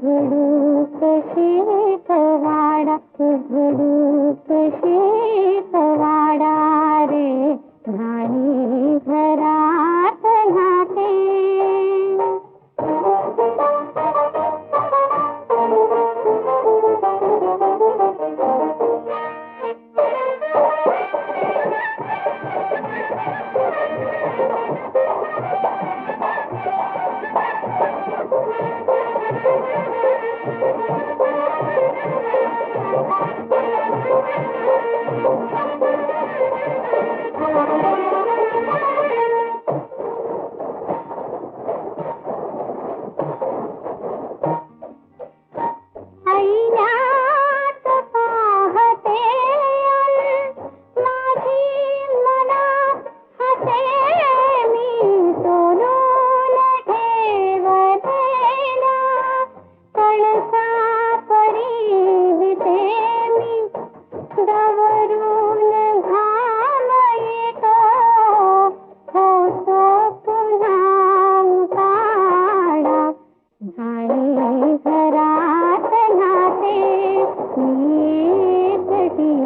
घडू कशी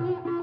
Mm-hmm.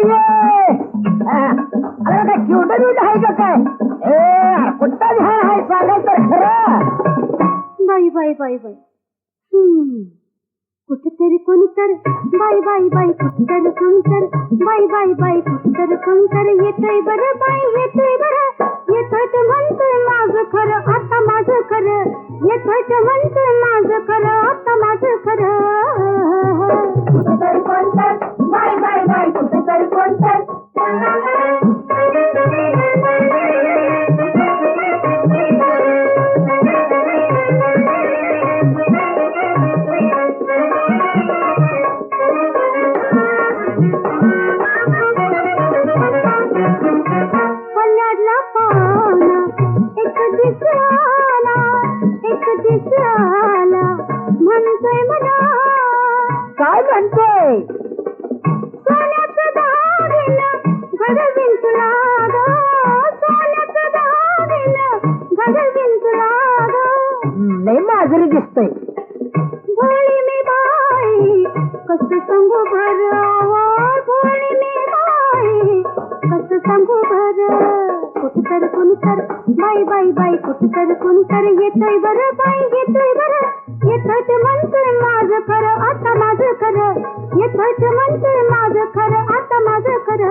अ बाई अरे काय क्यूट म्हणजे बिट आहे का काय? ए कुठं ध्यान आहे सांगाल तर खरं. बाई बाई बाई बाई. हम्म. कुठेतरी कोणतर बाई बाई बाई कुठतर कोणतर बाई बाई बाई कुठतर कोणतर येतय बरं बाई येतय बरं. येतय तर म्हणतोय माझं खरं आता माझं खरं. येतय तर म्हणतोय माझं खरं आता माझं खरं. कुठेतरी कोणतर बाय बाय बाय कुठेतरी कोणतर कस संग भर घोड़ में आए कस संग भर कुटतर कुनतर बाई बाई बाई कुटतर कुनतर ये तोय बर बाई, ये तोय बर। ये तोय मंत्र माज कर, आता माज कर। ये तोय मंत्र माज कर, आता माज कर।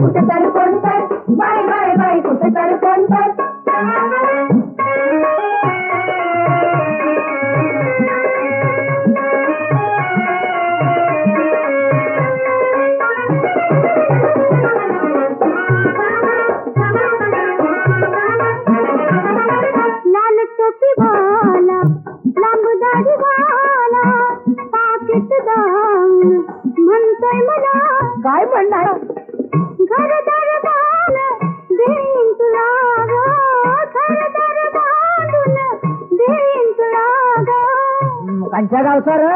कुटतर कुनतर बाई बाई बाई कुटतर कुनतर टोपी वाला लांब दाढी वाला पाकिट म्हणतोय मला काय म्हणणार? घरदार बाल देईन तुला ग घरदार बांधून देईन तुला ग हम्म, कंच्या गावचा र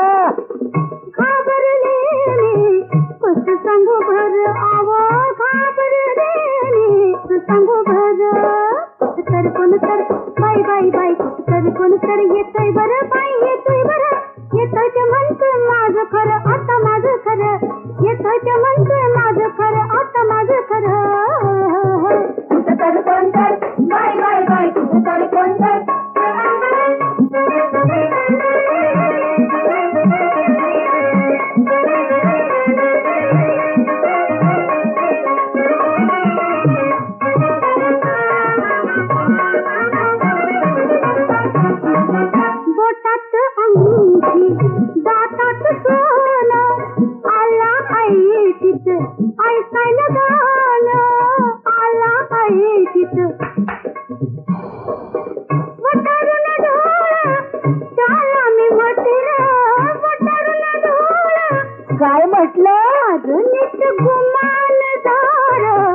काय म्हटलं? अरे नीट गुमान दार.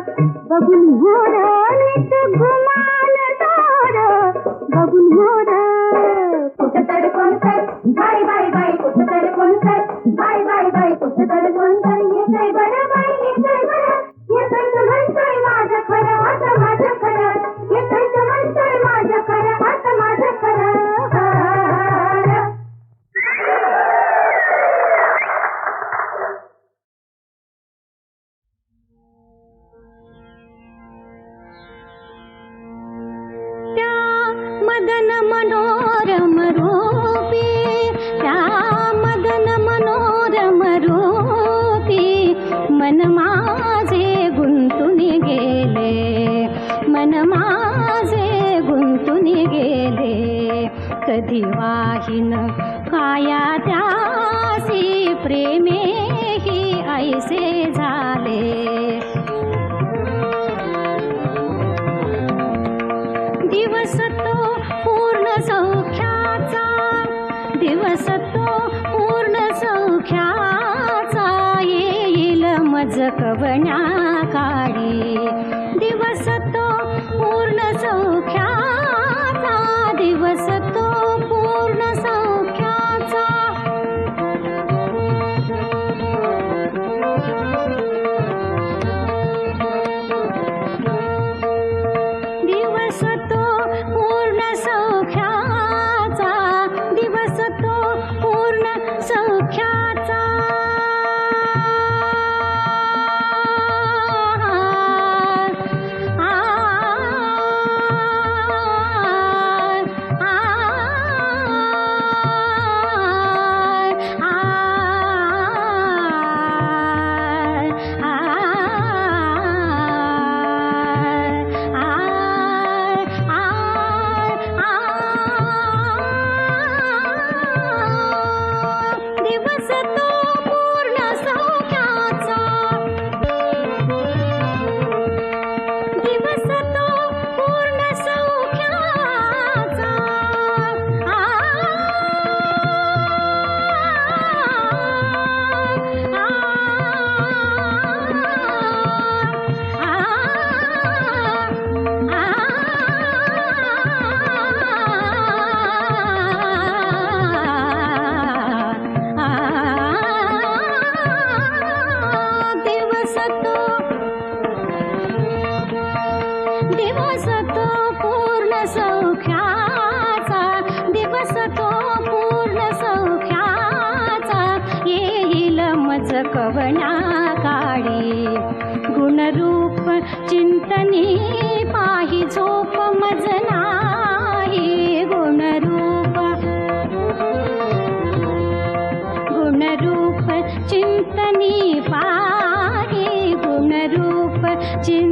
बघून हो मोर नीट गुमान दार. बघून हो मोर मदन मनोरम रूपी त्या मदन मनोरम रूपी मन माझे गुंतून गेले मन माझे गुंतून गेले. कधी वाहिन काया त्यासी प्रेमे ही ऐसे झाले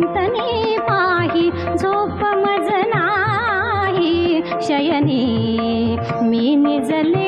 चिंतने पाही झोप मज नाही शयनी मी निजले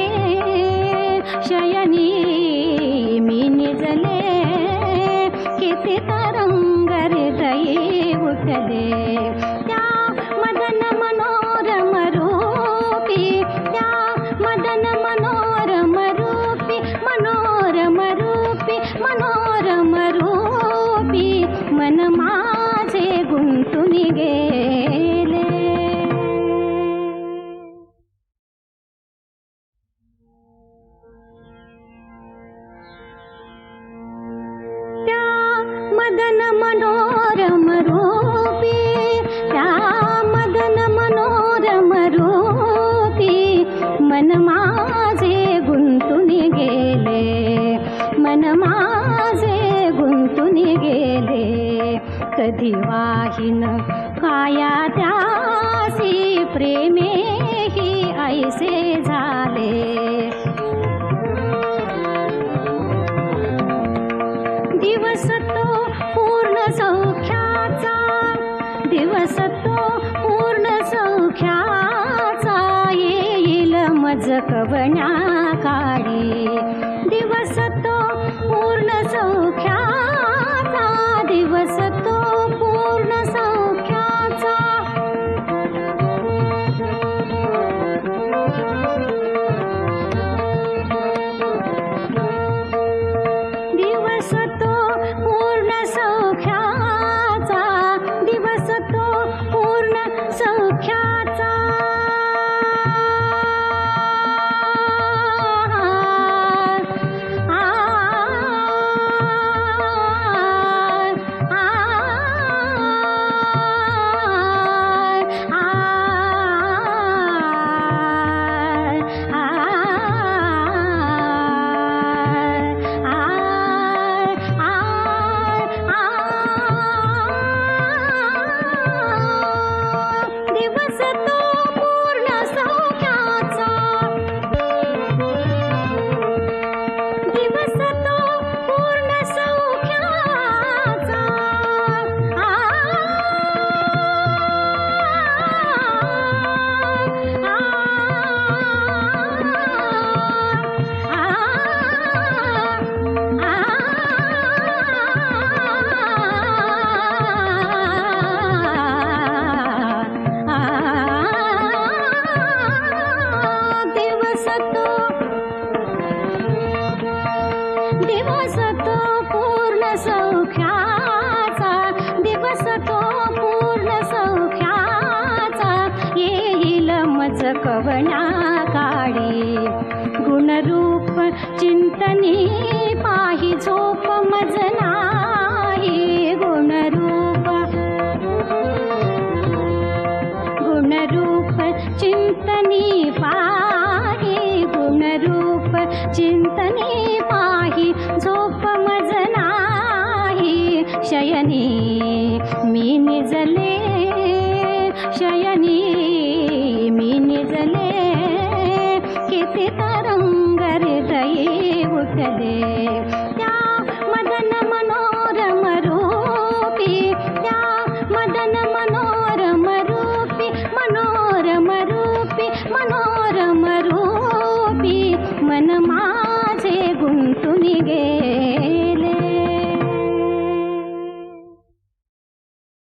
मदन मनोर मरोपी मदन मनोरम रूपी मन माझे गुतनि गेले मन माझे गुंतून गेले. कधी वाहिन काया त्यासी प्रेमे ही ऐसे झा मज कवण्या काळे दिवस